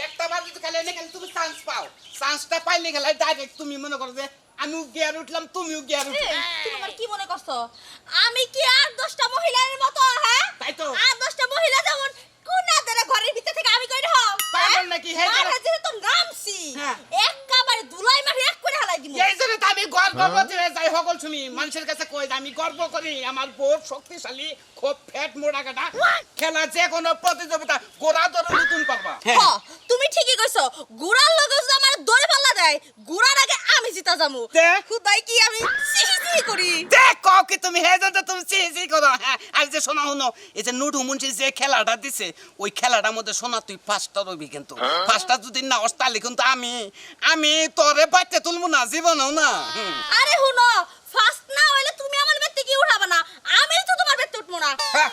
একটা বার যদি খেলে খেলে তুমি চান্স পাও। চান্সটা পাইলে খেলে ডাইরেক্ট তুমি মনে করো যে আমি গিয়ার উঠলাম তুমিও গিয়ার উঠলাম উঠলে তুমি আমার কি মনে করছ? আমি কি আর দশটা মহিলার মতো হ্যাঁ? তাই তো। আর দশটা মহিলা যেমন কোন আদারে ঘরের ভিতর পাগল নাকি? হে যারা- মাঠে যেহেতু নামছি হ্যাঁ। দুলাই মাঠে এক করে হালাই দিব এই জন্য তো আমি গর্ভবতী হয়ে। যাই সকল শুনি মানুষের কাছে কই যে আমি গর্ব করি আমার বোর শক্তিশালী খুব ফ্যাট মোটা কাটা। খেলা যে কোনো প্রতিযোগিতা গোড়া ধরে নতুন পারবা। তুমি ঠিকই কইছো গুড়ার লগে আমার দৌড়ে পাল্লা দেয় গুড়ার আগে জিতা যামু? খুদাই কি আমি সিহি সিহি করি। দেখ কও কি তুমি? হে যে তুমি চি করো। হ্যাঁ আর যে শোনা শুনো। এই যে নুডু মুন্সি যে খেলাটা দিছে ওই খেলাটার মধ্যে শোনা তুই পাঁচটা রবি কিন্তু। পাঁচটা যদি না হস তাহলে কিন্তু আমি আমি তোরে বাইতে তুলবো না জীবনেও না। আরে হুনো ফার্স্ট না হইলে তুমি আমার বেতে কি উঠাবা না। আমি তো তোমার বেতে উঠবো না। হ্যাঁ।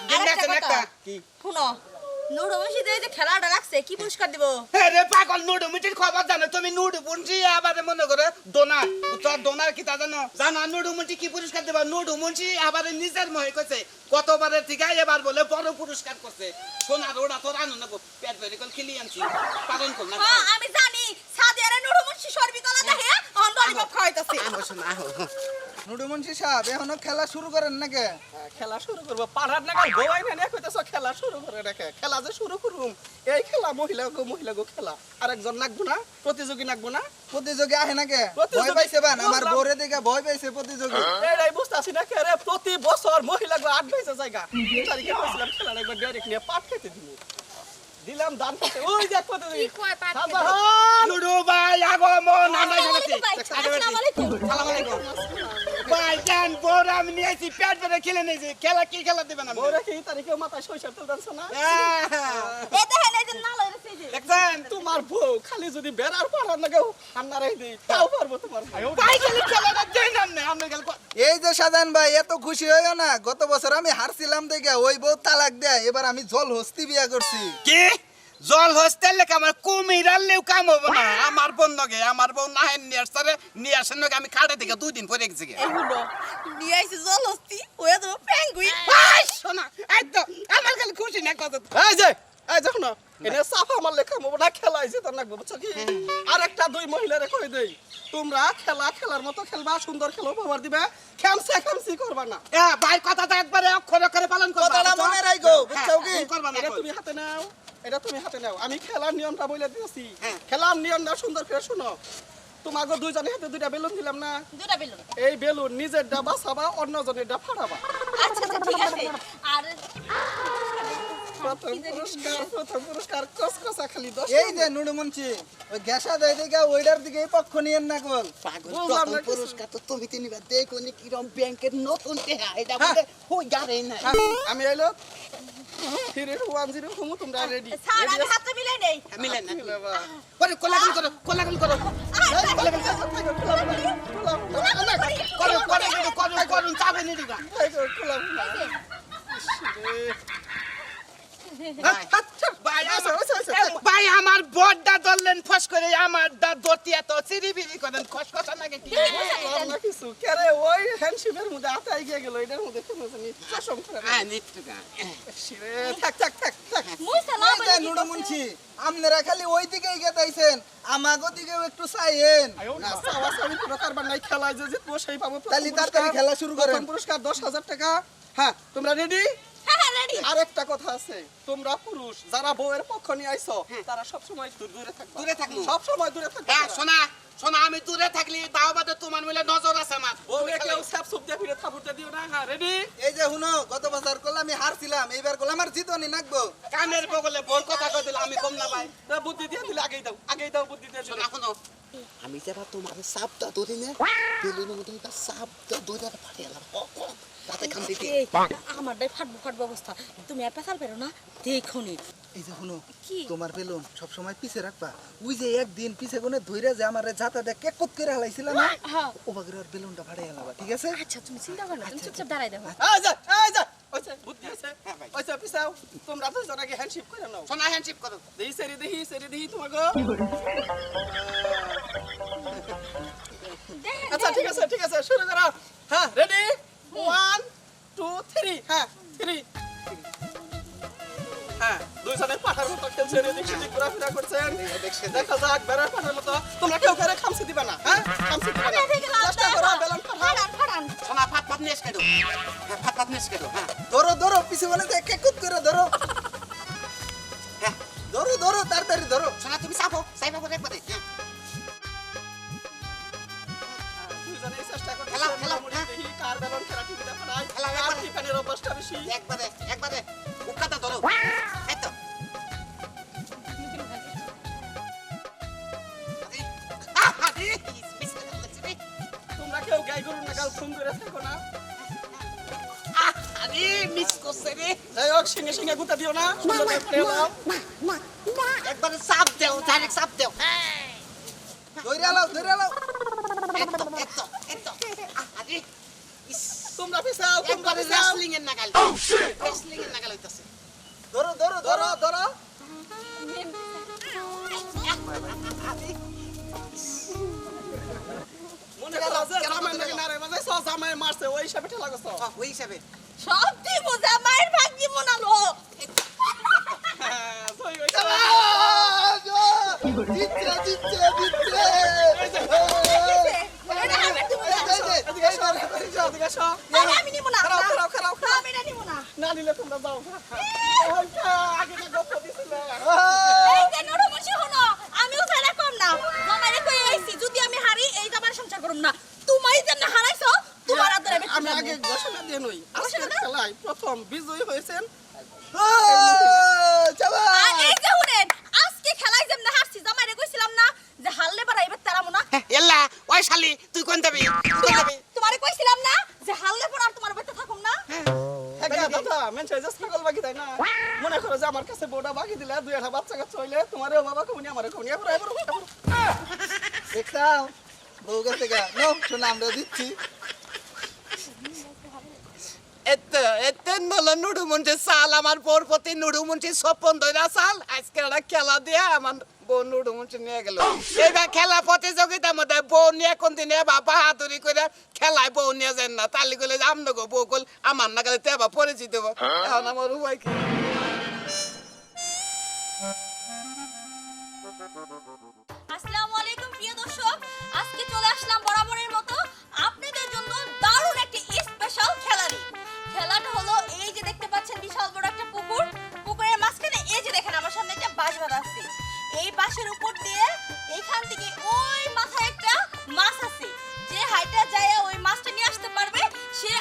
কি? শুনো নুডু মসজিদে যে খেলাটা রাখছে কি পুরস্কার দিব? হে পাগল নুডু খবর জানো তুমি নুডু আবার মনে করে ডোনা তোর ডোনার কি তা জানো? জানো নুডু কি পুরস্কার দেবা? নুডু আবার নিজের মহে কইছে গতবারের থেকে এবার বলে বড় পুরস্কার করছে। সোনার ওটা তোর আনো না পেট ভরে কল খেলি আনছি। পালন কর না হ্যাঁ আমি জানি সাদিয়ারে নুডু মুন্সি সর্বিকলা দেখে অন ললিপপ খাওয়াইতাছে। আহো শোনা আহো নুডু মুন্সি সাহেব এখনও খেলা শুরু করেন নাকি? খেলা শুরু করব। পাড়ার নাগাল গোয়াই না কইতেছ খেলা শুরু করে রেখে খেলা যে শুরু করুম এই খেলা মহিলা গো মহিলা গো খেলা। আরেকজন নাকবো না? প্রতিযোগী নাকবো না? প্রতিযোগী আহে নাকি? প্রতিযোগী- ভয় পাইছে বান আমার। বউরে দেখে ভয় পাইছে প্রতিযোগী। এটাই বুঝতে আছি না কে রে? প্রতি বছর মহিলা গো আট বাইছে জায়গা। তারিখে কইছিলাম খেলা একবার ডাইরেক্ট নিয়ে পাট খেতে দিব। দিলাম দান খেতে ওই দেখ প্রতিযোগী কি কয় পাট লুডু ভাই আগমন আমরা আসসালামু গেছি আলাইকুম আসসালামু আলাইকুম। ভাই জান বড় আমি নিয়েছি পেট ভরে খেলে নিয়েছি। খেলা কি খেলা দিবেন আমি বউরে কি তারিখে মাথায় শৈশব তুলতেছে না? হ্যাঁ। এই দেখেন এই যে নালা রয়েছে এই যে। দেখছেন? তোমার বউ খালি যদি বেড়ার পাড়ার নাগাও আন্নারাই দেই তাও পারব তোমার ভাই ভাই খেলে খেলাটা দেই না আপনি আপনি এই যে সাজান ভাই এত খুশি হইও না। গত বছর আমি হারছিলাম দেখে ওই বউ তালাক দেয় এবার আমি জল হস্তি বিয়া করছি। কি? জল হোস্টেল লেখা আমার কুমির আনলেও কাম হব না। আমার বোন নগে আমার বোন নাহেন নিয়ে আসছে নিয়ে আসেন নগে আমি খাটে থেকে দুই দিন পরে গেছি নিয়ে আইছে জলহস্তি হয়ে যাব পেঙ্গুইন। ভাই শোনা এই তো আমার খালি খুশি না কত এই যে এই দেখো না এনে সাফা মারলে খামো না খেলাইছে তো নাকবো বুঝছ কি? আর একটা দুই মহিলারে কই দেই? তোমরা খেলা খেলার মতো খেলবা সুন্দর খেলো উপহার দিবে। খেমসে খেমসি করবা না। এ ভাই কথাটা একবারে অক্ষরে অক্ষরে পালন করবা কথাটা মনে রাখো, হ্যাঁ, বুঝছ কি? করবা না তুমি হাতে নাও এটা তুমি হাতে নাও। আমি খেলার নিয়মটা বলে দিয়েছি হ্যাঁ। খেলার নিয়মটা সুন্দর করে শুনো। তোমাকে দুইজনের হাতে দুইটা বেলুন দিলাম না? দুটা বেলুন। এই বেলুন নিজের ডাবা সাবা অন্যজনের ডা ফাড়াবা। আচ্ছা আচ্ছা ঠিক আছে। আর প্রথম পুরস্কার প্রথম পুরস্কার কসকসা খালি দশ এই যে নুডু মুন্সি ওই গ্যাসা দেয় দেখে ওইটার দিকে এই পক্ষ নিয়েন না কল পাগল প্রথম না। পুরস্কার তো তুমি তিনবা দেখো নি কিরম ব্যাংকের নতুন টেহা এটা হ্যাঁ। বলে হই গারে না হ্যাঁ, আমি এলো থ্রি ওয়ান জিরো হুমু তোমরা রেডি স্যার আমি হাতে মিলাই নেই। মিলে না। পরে কোলাগুল করো কোলাগুল করো। কোলাগুল করো করো করো করো করো চাবে নি দিবা ভাই আমার- বড়টা ধরলেন ফস করে আমার দা দতিয়া তো চিরিবিরি করেন খসখসা নাকি কি? কিছু কেরে ওই হ্যান্ডশিপের মধ্যে আতাই গিয়ে গেল এটার মধ্যে কোনো জানি চশম করে। হ্যাঁ নিত্যুকা শিরে, থাক থাক থাক থাক মুই সালা এই যে নুডু মুন্সি আপনারা খালি ওই দিকেই গেতাইছেন আমাগো দিকেও একটু চাইয়েন। চাওয়ি কোনো কারবার নাই খেলায় যে জিতবো সেই পাবো তাহলে তাড়াতাড়ি খেলা শুরু করেন। প্রথম পুরস্কার দশ হাজার টাকা। হ্যাঁ তোমরা রেডি হ্যাঁ হ্যাঁ রেডি আর একটা কথা আছে তোমরা পুরুষ যারা বউয়ের পক্ষ নিয়ে আইছো তারা সব সময় দূরে থাকবে। দূরে থাকব। সব সময় দূরে থাকবে। হ্যাঁ শোনা শোনা আমি দূরে থাকলি তাও বাদে তোমার মিলে নজর আছে আমার। বউরে কেউ স্যাপ সুপ দিয়ে ফিরে থাপুরতে দিও না। হ্যাঁ রেডি এই যে শুনো গত বছর করলে আমি হারছিলাম এইবার করলে আমার জিতনি নাকবো। কানের বগলে বোর কথা কই দিলে আমি কম না ভাই বুদ্ধি দিয়ে দিলে আগেই দাও আগেই দাও বুদ্ধি দিয়ে শোনা শোনো। আমি যাবা তোমার সাপটা ধরি না মধ্যে এটা সাপটা ধরে ফাটিয়ে এলাম তাতে খান দিতে আমার দাই ফাটবো ফাটবো অবস্থা। তুমি আর পেশাল পেরো না দেখো নি এই যে শুনো কি? তোমার বেলুন সব সময় পিছে রাখবা। ওই যে একদিন পিছে কোনে ধইরা যে আমার জাতাটা কেক কুত করে হালাইছিল না হ্যাঁ। ও বাগের আর বেলুনটা ফাড়াই হালাবা ঠিক আছে? আচ্ছা তুমি চিন্তা করো না তুমি চুপচাপ দাঁড়াই দেখো। এই যা এই যা ওইছে বুদ্ধি আছে। ওইছে পিছাও। তোমরা তো জনাকে হ্যান্ডশিপ করে নাও? শোনা হ্যান্ডশিপ করো। দেহি সেরি দেহি সেরি দেহি তোমাকে। আচ্ছা ঠিক আছে ঠিক আছে শুরু করো। হ্যাঁ রেডি ওয়ান টু থ্রি হ্যাঁ থ্রি হ্যাঁ দুই দুইজনে পাঠার মতো খেলছেন এদিক সেদিক ঘোরাফেরা করছেন দেখা যাক বেড়ার পাঠার মতো। তোমরা কেউ কেউ খামসি দিবে না হ্যাঁ? খামসি দিবে না। চেষ্টা করো বেলন পাঠাও। ফাড়ান ফাড়ান। সোনা ফাট ফাট নিয়ে এসে ফাট ফাট নিয়ে এসে হ্যাঁ। ধরো ধরো পিছে এক এক করে ধরো। ধরো ধরো তাড়াতাড়ি ধরো। সোনা তুমি চাপো চাইবা করে একবারে হ্যাঁ। কার বেলন খেলা টিভিটা পাঠায় খেলাও, কার অভ্যাসটা বেশি একবারে একবারে উকাটা ধরো। এই তো। আরে, আরে, মিস করে ফেলেছি রে। তোমরা কেউ গাই গরু নাগাল ফোন করে থাকো না। আরে, মিস করছে রে। যাই হোক সিঙ্গে সিঙ্গে গুতা দিও না। সুন্দর করে খেয়ে নাও। একবারে চাপ দেও ডাইরেক্ট চাপ দেও। ধরে আলাও ধরে আলাও আরে, ইস, তোমরা পিছাও তোমরা পিছাও। wrestling এর নাগাল রেসলিং এর নাগাল হইতাছে। ধরো ধরো ধরো ধরো। মনে করো যে জামাই নাকি নারে সব জামাই মারছে ওই হিসাবে ঠেলা গেছ ওই হিসাবে। সব দিব জামাইয়ের ভাগ দিব না লো হ্যাঁ, জয় হইছে। জিতছে জিতছে জিতছে এটা আমি দিব না এদিকে এসো, এদিকে এসো, এদিকে এসো। আরে আমি নিব না খারাও, খারাও, খারাও, না, খারাও। আমি এটা নিব না না নিলে তোমরা যাও ওইটা আগে যে গপ্প দিছিলে। এই যে নরমুশি হলো আমিও চাইলে কম না জামাইরে কই আইছি যদি আমি হারি এই জামার সংসার করুম না তুমি যেন হারাইছো তোমার আদরে বেশি আমি আগে ঘোষণা দিয়ে নই আজকের ঘোষণা? খেলায় প্রথম বিজয়ী হয়েছেন চাবা আর এই যে শুনেন আজকে খেলায় যেমন হারছি জামাইরে কইছিলাম না যে হারলে পারা এবার তারামু না এল্লা ওই শালি তুই কোন যাবি কোন যাবি তোমারে কইছিলাম না যে হারলে পর আর তোমার বেঁচে থাকুম না হ্যাঁ দাদা মেনছে যে ছাগল বাকি তাই না মনে করো যে আমার কাছে দুই একটা বাচ্চা কাচ্চা হইলে তোমারও বাবা কমনি আমারও কমনি। এবার এবার এবার দেখতাম বউ গেছে গা। নো শোনা আমরা দিচ্ছি। এতে এতে নলা নুডু মুন্সি সাল আমার বোর প্রতি নুডু মুন্সি স্বপন দইরা সাল। আজকে একটা খেলা দিয়ে আমার বউ নুডু নিয়ে গেল। খেলা প্রতিযোগিতার মধ্যে বউ নিয়ে কোন দিনে বা বাহাদুরি করে খেলায় বউ নিয়ে যান না। তালি গেলে আমনো গো বউ কল আমার না গেলে তেবা পরিচিত এখন আমার উপায় কি আসসালামু আলাইকুম, প্রিয় দর্শক। আজকে চলে আসলাম বরাবরের মতো আপনাদের জন্য দারুণ একটি স্পেশাল খেলা খেলাটা হলো এই যে দেখতে পাচ্ছেন, বিশাল বড় একটা পুকুর। পুকুরের মাঝখানে এই যে দেখেন, আমার সামনে একটা বাঁশ বাঁধা আছে। এই বাঁশের উপর দিয়ে এখান থেকে ওই মাথায় একটা মাছ আছে। যে হাইটা যায় ওই মাছটা নিয়ে আসতে পারবে, সে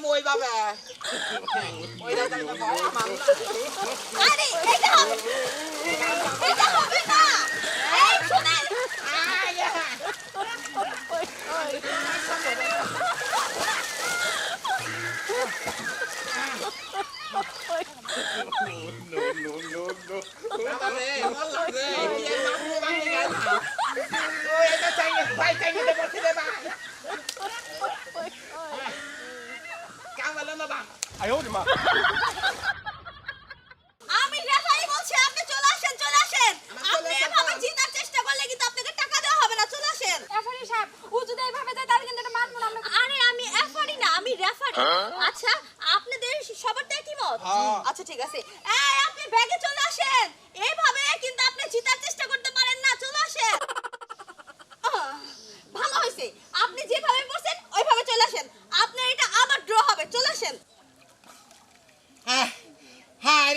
আমি যাব ওই বাবা ওইটা যাব না, আমার না। আরে এটা হবে এটা হবে না এই শুনেন আরে, বাবা রে, বললাম রে, কি এর মামু ভাঙি গেল। ও, এটা চাই না, ভাই চাই না, বলছি রে ভাই। কামালো না বাবা। আমি রেফারি বলছি আপনি চলে আসেন চলে আসেন আপনি এভাবে জিতার চেষ্টা করলে কিন্তু আপনাকে টাকা দেওয়া হবে না চলে আসেন রেফারি সাহেব ও যদি এইভাবে যায় তাহলে কিন্তু এটা মানবো না আমরা আরে আমি রেফারি না আমি রেফারি আচ্ছা আপনাদের সবার তো একই মত আচ্ছা ঠিক আছে এই আপনি ব্যাগে চলে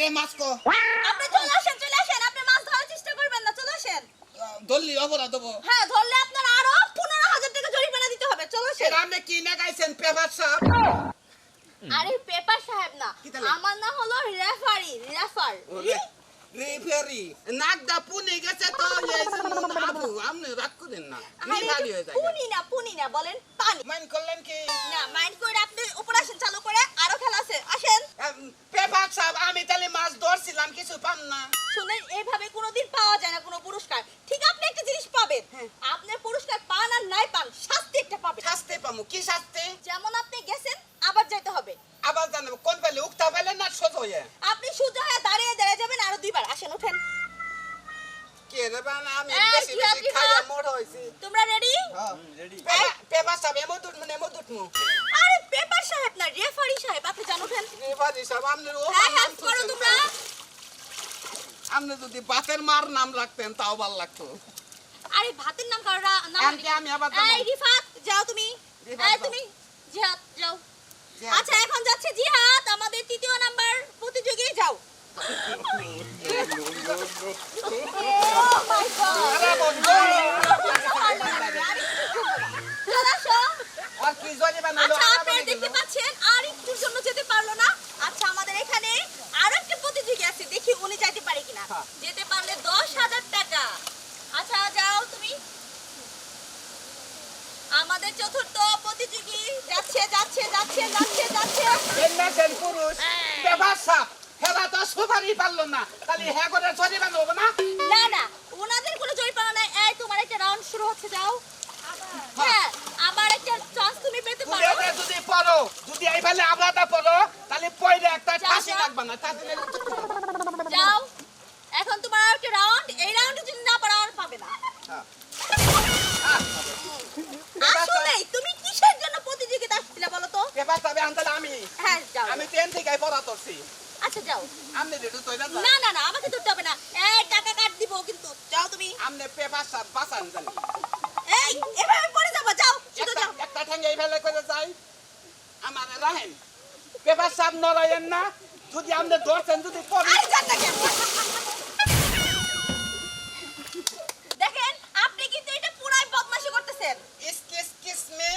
আপনি চলে আসেন চলে আসেন। আপনি মাছ ধরার চেষ্টা করবেন না চলে আসেন। দল্লি অপরাধ দেবো। হ্যাঁ ধরলে আপনার আরও পনেরো হাজার টাকা জরিমানা দিতে হবে চলো আসেন। আপনি কি না গাইছেন পেপার সাপ? আরে পেপার সাহেব না আমার নাম হলো রেফারি রেফার। রেফারি নাক দা পুনে গেছে তো আপু আপনি রাগ করেন না রেফারি হয়ে যায় পুনি না পুনি না বলেন পানি। মান করলেন কি? না মাইন্ড করে আপনি উপরে আসেন চালু করে আরও খেলা আছে আসেন পেপার সাপ আমি তাহলে মাছ ধরছিলাম কিছু পাম না। শুনেন এইভাবে কোনোদিন নাম রাখতেন তাও ভালো লাগতো। আরে ভাতের নাম কারও আন্টি আমি আবার। এই রিফাত যাও তুমি। এই তুমি জিহাদ যাও। আচ্ছা এখন যাচ্ছে জিহাদ আমাদের তৃতীয় নাম্বার প্রতিযোগী যাও। আচ্ছা আপনারা দেখতে পাচ্ছেন আর একটুর জন্য যেতে পারল না। আচ্ছা আমাদের এখানে আরও একটা প্রতিযোগী আছে দেখি উনি যাইতে পারে কিনা। হ্যাঁ। যেতে পারলে দশ হাজার টাকা। আচ্ছা যাও তুমি। আমাদের চতুর্থ প্রতিযোগী যাচ্ছে যাচ্ছে যাচ্ছে যাচ্ছে যাচ্ছে। পুরুষ। পেপার তো সুপারি পারল না। তাহলে হ্যাঁ করে না? না না ওনাদের কোনো জরিপানা নাই। এই তোমার একটা রাউন্ড শুরু হচ্ছে যাও। হ্যাঁ। আবার একটা চান্স তুমি পেতে পারো। পুরেতে যদি পড়ো যদি এই ফেলে আবরাটা পড়ো তাহলে পয়রে একটা ফাঁসি লাগবে না তাতে যাও। এখন তোমার আর একটা রাউন্ড এই রাউন্ডে যদি না পারো আর পাবে না। আসলে তুমি কিসের জন্য প্রতিযোগিতা আসছিলে বলো তো? আনতালে আমি হ্যাঁ যাও। আমি ট্রেন থেকে পড়া করছি। আচ্ছা যাও। আমনে তৈরি না না না আমাকে ধরতে হবে না এই টাকা কাট দিব কিন্তু যাও তুমি আমনে পেপার সাপ বাঁচান জানি এই এভাবে পড়ে যাব যাও শুধু একটা যাও একটা ঠেঙ্গে এই ফেলে করে যাই আমার রাহেন পেপার সাপ নড়াইয়েন না আমনে ধরছেন যদি দেখেন আপনি কিন্তু এটা পুরাই বদমাশি করতেছেন। Kiss kiss me.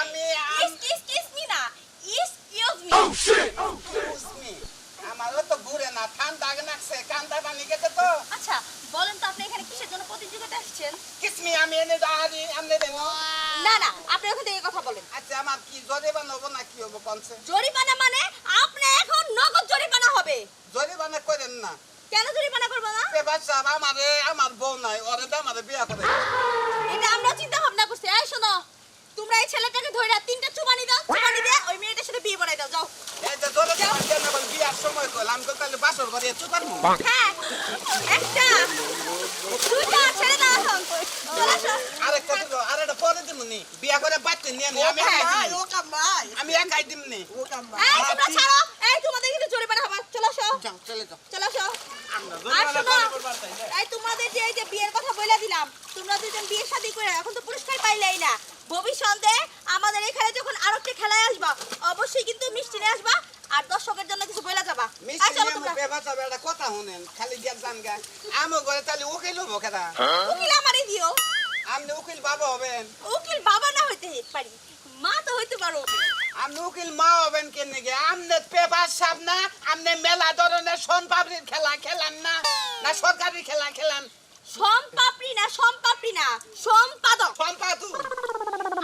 আমি এক্সকিউজ কিস মি না। Excuse me. Kiss me. আমারও তো ঘুরে না ঠান্ডা লাগছে কান্দা পানি গেছে তো। আচ্ছা বলেন তো আপনি এখানে কিসের জন্য প্রতিযোগিতা আসছেন? কিস মি আমি এনে দাঁড়ি আমনে দেবো। না না আপনি ওখান থেকে কথা বলেন। আচ্ছা আমার কি জরিমানা হব না কি হব কনসে জরিমানা মানে আপনি হবে জরিমানা করেন না। কেন জরিমানা করব না? পেপার সাপ আমারে আমার বউ নাই ওরে তো আমারে বিয়া করে এটা আমরা চিন্তা ভাবনা করছি। এই শোনো তোমরা এই ছেলেটাকে ধরে তিনটা চুমানি দাও চুমানি দিয়ে ওই মেয়েটার সাথে বিয়ে দাও যাও। এই যে জলে কেন এখন বিয়ার সময় কইলাম তো তাহলে বাসর ঘরে হ্যাঁ একটা ছেড়ে দাও এখন। আরেকটা আরেকটা পরে দিমনি। বিয়া করে বাচ্চা নিয়ে আমি একাই দিমনি। আমি একাই দিমনি। এই তোমরা ছাড়ো এই তোমাদের কিন্তু জরিমানা হবে চলে আসো যাও চলে যাও চলে আসো আমরা আর জরিমানা শোনো, করে করবার তাই না? এই তোমাদের যে এই যে বিয়ের কথা বলে দিলাম তোমরা দুজন বিয়ে শাদী করে এখন তো পুরস্কার পাইলেই না ভবিষ্যতে আমাদের এখানে যখন আরও একটা খেলায় আসবা অবশ্যই কিন্তু মিষ্টি নিয়ে আসবা আর দর্শকের জন্য কিছু বলে যাবা এই মিষ্টি চলো নিয়ে তোমরা আমার পেপার সাপ একটা কথা শুনেন খালি গিয়ে জান গা আমি ঘরে তাহলে উকিল হব কেটা উকিল আমারে দিও। আপনি উকিল বাবা হবেন। উকিল বাবা না হইতে পারি। মা তো হইতে পারো। আপনি উকিল মা হবেন কেন নাকি আপনি পেপার সাপ না? আপনি মেলা ধরনের সোন পাপড়ির খেলা খেলান না? না সরকারি খেলা খেলান? সম না সম না সম্পাদক সম্পাদু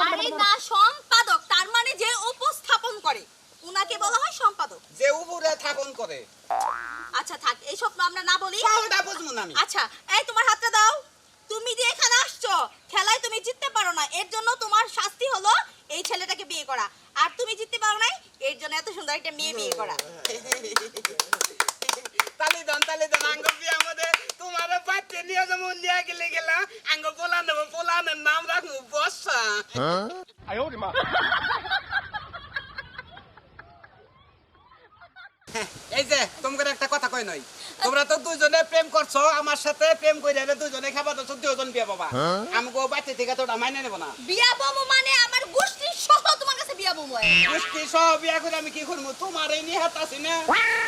আরে না সম্পাদক তার মানে যে উপস্থাপন করে। উনাকে বলা হয় সম্পাদক। যে উপরে থাপন করে। আচ্ছা থাক এইসব আমরা না বলি। সবটা বুঝব না আমি। আচ্ছা এই তোমার হাতটা দাও। তুমি যে এখানে আসছো খেলায় তুমি জিততে পারো না। এর জন্য তোমার শাস্তি হলো এই ছেলেটাকে বিয়ে করা। আর তুমি জিততে পারো নাই এর জন্য এত সুন্দর একটা মেয়ে বিয়ে করা। তালি দান তালি দান আঙ্গ বিয়া মধ্যে তোমার বাচ্চা নিয়ে যেমন লিয়া গেলে গেলা। আঙ্গ পোলা নেব পোলানের নাম রাখব বর্ষা। এই যে তোমাকে একটা কথা কই নই। তোমরা তো দুজনে প্রেম করছ আমার সাথে প্রেম করে দুজনে খাবার তো দুজন বিয়ে বাবা আমাকে বাচ্চা থেকে তোটা মাইনে নেব না। বিয়া বমু মানে আমার গোষ্ঠীর সহ তোমার কাছে বিয়া মই পুষ্টি সব বিয়া করে আমি কি করব? তোমার এই নিয়ে হাত আছি না?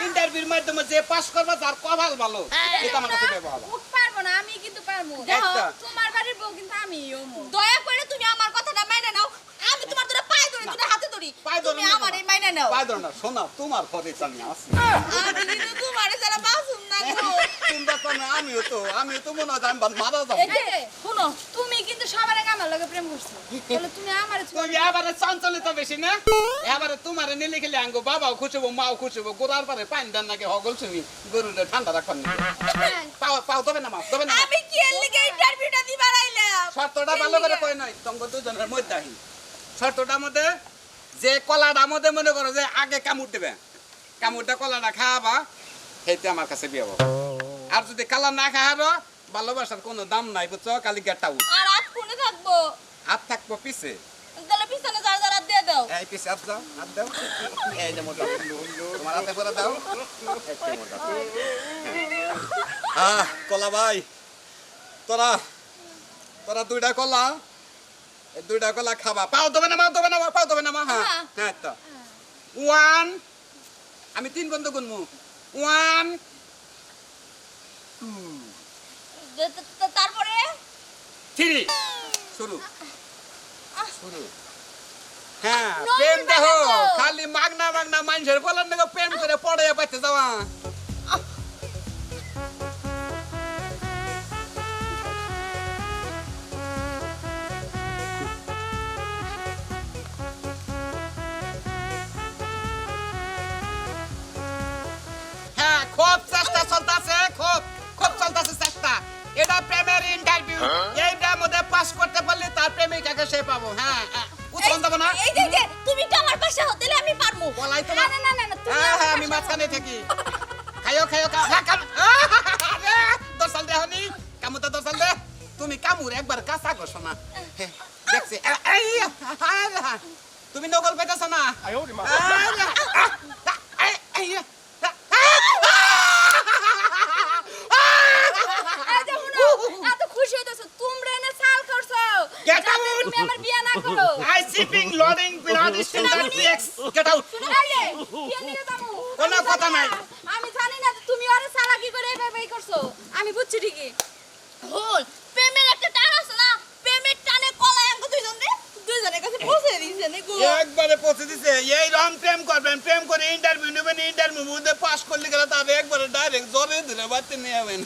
ইন্টারভিউর মাধ্যমে যে পাস করবা তার কপাল ভালো। এটা আমার কাছে দেবো বাবা পারব না আমি কিন্তু পারব। তোমার বাড়ির বউ কিন্তু আমি দয়া করে তুমি আমার কথাটা মেনে নাও আমি তোমার ধরে পায়ে ধরি ধরি তুমি আমার এই নাও। পায় না শোনা তোমার পরে আমি আছি। আমি কিন্তু তোমার যারা বাসুম না গো। তোমরা তো আমিও তো আমিও তো মনে হয় আমি মারা যাব। শুনো তুমি কিন্তু সবার আগে আমার লগে প্রেম করছ। তাহলে তুমি আমার তুমি এবারে চঞ্চলিত বেশি না? এবারে তোমার নিলে খেলে আঙ্গো বাবাও খুশবো মাও খুশবো গোড়ার পারে পানি দেন নাকি হগল তুমি গরুটা ঠান্ডা রাখবেন পাও পাও তবে না মা তবে না আমি কি এর লিগে ইন্টারভিউটা দিবার আইলাম? শর্তটা ভালো করে কই নয় তঙ্গ দুজনের মধ্যে আহি মধ্যে যে কলাটা মধ্যে মনে করো যে আগে কামড় দেবে। কামড়টা কলাটা খাওয়াবা সেইটা আমার কাছে বিয়ে হব। আর যদি কালা না খাওয়ারো ভালোবাসার কোনো দাম নাই বুঝছ? কালি গেটটা উঠ আর আট কোণে থাকব? হাত থাকব পিছে। তাহলে পিছনে যার যারা দিয়ে দাও। এই পিছে হাত দাও হাত দাও। এই যে মোটা তোমার হাতে করে দাও। এই মোটা। আহ কলা ভাই তোরা তোরা দুইটা কলা দুইটা কলা খাবা। পাও দেবে না মা দেবে না পাও দেবে না ওয়ান আমি তিন বন্ধ গুনমু ওয়ান তারপরে থ্রি শুরু শুরু হ্যাঁ প্রেম দেখো খালি মাগনা মাগনা মানুষের বলার নাকি প্রেম করে পড়ে পাইতে যাওয়া এটা প্রেমের ইন্টারভিউ এইটার মধ্যে পাস করতে পারলে তার প্রেমিকাকে সে পাবো। হ্যাঁ হ্যাঁ। দেবো না? এই যে- তুমি তো আমার পাশে হতে আমি পারব। বলাই তো না না না তুমি হ্যাঁ হ্যাঁ আমি মাঝখানে থাকি। খাইও খাইও খাও হ্যাঁ কাম দর্শন দে হনি কামু তো দর্শন দে তুমি কামুর একবার কাঁচা করছ না। হ্যাঁ, দেখছি। এই, তুমি নকল পেতেছ না আরে, আহ, এই, এই, এই যে শুনো, এত খুশি হইতেছো তোমরা এনে সাল করছ Get যাতে out! তুমি আমার বিয়ে না করো I shipping loading without standard Get out. এই যে, বিয়ে নিয়ে যাব। কোনো আমি কথা জানি নাই। না, আমি জানি না যে তুমি ওরে চালাকি করে এইভাবে এই করছ। আমি বুঝছি ঠিকই। ভুল। প্রেমের একটা টান আছে না? প্রেমের টানে কলাই আঙ্গ দুইজন রে দুইজনের কাছে পৌঁছে দিয়েছে নে একবারে পৌঁছে দিছে। এই রকম প্রেম করবেন প্রেম করে ইন্টারভিউ নেবেন ইন্টারভিউ মধ্যে পাস করলে গেলে তার একবারে ডাইরেক্ট জরে ধরে বাড়তে নিয়ে যাবেন।